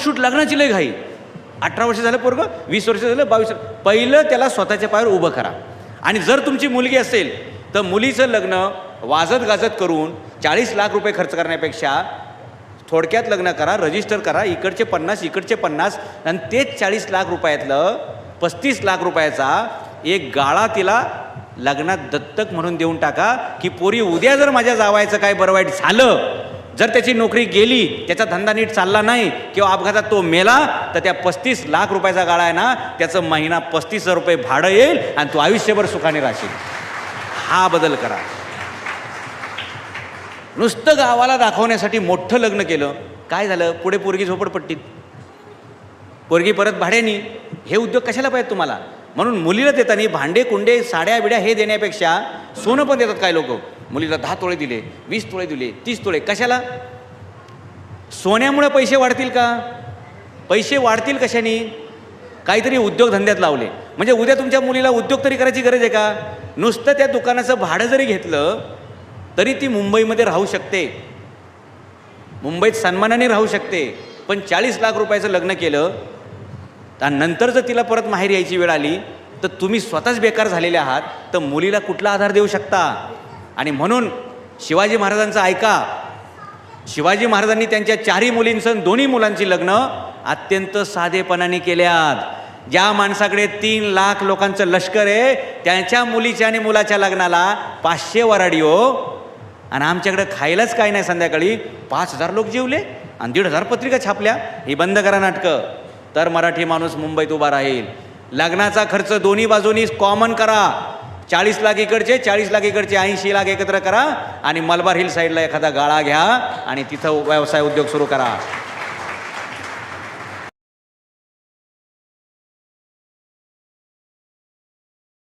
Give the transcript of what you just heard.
Shoot लग्नाची लय घाई. अठरा वर्ष झालं पोरगं वीस वर्ष झालं बावीस पहिलं त्याला स्वतःच्या पायावर उभं करा. आणि जर तुमची मुलगी असेल तर मुलीचं लग्न वाजत गाजत करून चाळीस लाख रुपये खर्च करण्यापेक्षा थोडक्यात लग्न करा रजिस्टर करा इकडचे पन्नास इकडचे पन्नास आणि तेच चाळीस लाख रुपयातलं पस्तीस लाख रुपयाचा एक गाळा तिला लग्नात दत्तक म्हणून देऊन टाका की पोरी उद्या जर माझ्या जावायचं काय बरं वाईट झालं जर त्याची नोकरी गेली त्याचा धंदा नीट चालला नाही किंवा अपघातात तो मेला तर त्या पस्तीस लाख रुपयाचा गाळा आहे ना त्याचं महिना पस्तीस हजार रुपये भाडं येईल आणि तो आयुष्यभर सुखाने राहशील. हा बदल करा. नुसतं गावाला दाखवण्यासाठी मोठं लग्न केलं काय झालं? पुढे पोरगी झोपडपट्टीत पोरगी परत भाड्यानी. हे उद्योग कशाला पाहिजे तुम्हाला? म्हणून मुलीला देताना भांडे कुंडे साड्या बिड्या हे देण्यापेक्षा सोनं पण देतात काय लोक. मुलीला दहा तोळे दिले वीस तोळे दिले तीस तोळे. कशाला? सोन्यामुळे पैसे वाढतील का? पैसे वाढतील कशाने? काहीतरी उद्योगधंद्यात लावले. म्हणजे उद्या तुमच्या मुलीला उद्योग तरी करायची गरज आहे का? नुसतं त्या दुकानाचं भाडं जरी घेतलं तरी ती मुंबईमध्ये राहू शकते. मुंबईत सन्मानाने राहू शकते. पण चाळीस लाख रुपयाचं लग्न केलं तर नंतर जर तिला परत माहेर यायची वेळ आली तर तुम्ही स्वतःच बेकार झालेले आहात तर मुलीला कुठला आधार देऊ शकता? आणि म्हणून शिवाजी महाराजांचं ऐका. शिवाजी महाराजांनी त्यांच्या चारही मुलींचं दोन्ही मुलांची लग्न अत्यंत साधेपणाने केल्यात. ज्या माणसाकडे तीन लाख लोकांचं लष्कर आहे त्यांच्या मुलीच्या आणि मुलाच्या लग्नाला पाचशे वराडिओ आणि हो. आमच्याकडे खायलाच काय नाही संध्याकाळी. पाच हजार लोक जेवले आणि दीड हजार पत्रिका छापल्या. ही बंद करा नाटकं. तर मराठी माणूस मुंबईत उभा राहील. लग्नाचा खर्च दोन्ही बाजूनी कॉमन करा. चाळीस लाख इकडचे चाळीस लाख इकडचे ऐंशी लाख एकत्र करा आणि मलबार हिल साईडला एखादा गाळा घ्या आणि तिथं व्यवसाय उद्योग सुरू करा.